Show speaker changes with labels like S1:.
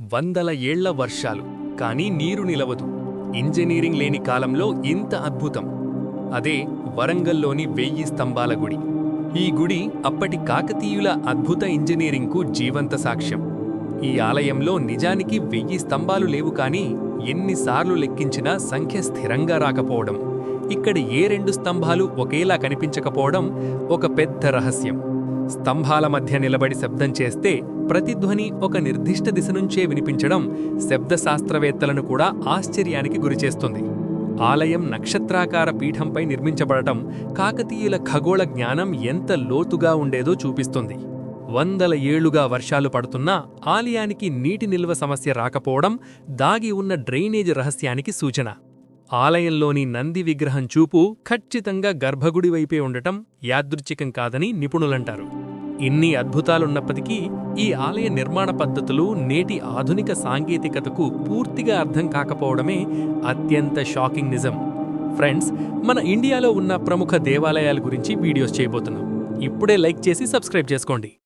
S1: వందల ఏళ్ళ వర్షాలు కానీ నీరు నిలవదు. ఇంజనీరింగ్ లేని కాలంలో ఇంత అద్భుతం. అదే వరంగల్లోని వెయ్యి స్తంభాల గుడి. ఈ గుడి అప్పటి కాకతీయుల అద్భుత ఇంజనీరింగ్కు జీవంత సాక్ష్యం. ఈ ఆలయంలో నిజానికి వెయ్యి స్తంభాలు లేవు కానీ ఎన్నిసార్లు లెక్కించినా సంఖ్య స్థిరంగా రాకపోవడం ఇక్కడ ఏ రెండు స్తంభాలు ఒకేలా కనిపించకపోవడం ఒక పెద్ద రహస్యం. స్తంభాల మధ్య నిలబడి శబ్దం చేస్తే ప్రతిధ్వని ఒక నిర్దిష్ట దిశ నుంచే వినిపించడం శబ్దశాస్త్రవేత్తలను కూడా ఆశ్చర్యానికి గురిచేస్తుంది. ఆలయం నక్షత్రాకార పీఠంపై నిర్మించబడటం కాకతీయుల ఖగోళ జ్ఞానం ఎంత లోతుగా ఉండేదో చూపిస్తుంది. వందల ఏళ్ళుగా వర్షాలు పడుతున్నా ఆలయానికి నీటి నిల్వ సమస్య రాకపోవడం దాగి ఉన్న డ్రైనేజ్ రహస్యానికి సూచన. ఆలయంలోని నంది విగ్రహం చూపు ఖచ్చితంగా గర్భగుడి వైపే ఉండటం యాదృచ్ఛికం కాదని నిపుణులంటారు. ఇన్ని అద్భుతాలున్నప్పటికీ ఈ ఆలయ నిర్మాణ పద్ధతులు నేటి ఆధునిక సాంకేతికతకు పూర్తిగా అర్థం కాకపోవడమే అత్యంత షాకింగ్ నిజం. ఫ్రెండ్స్ మన ఇండియాలో ఉన్న ప్రముఖ దేవాలయాల గురించి వీడియోస్ చేయబోతున్నాం. ఇప్పుడే లైక్ చేసి సబ్స్క్రైబ్ చేసుకోండి.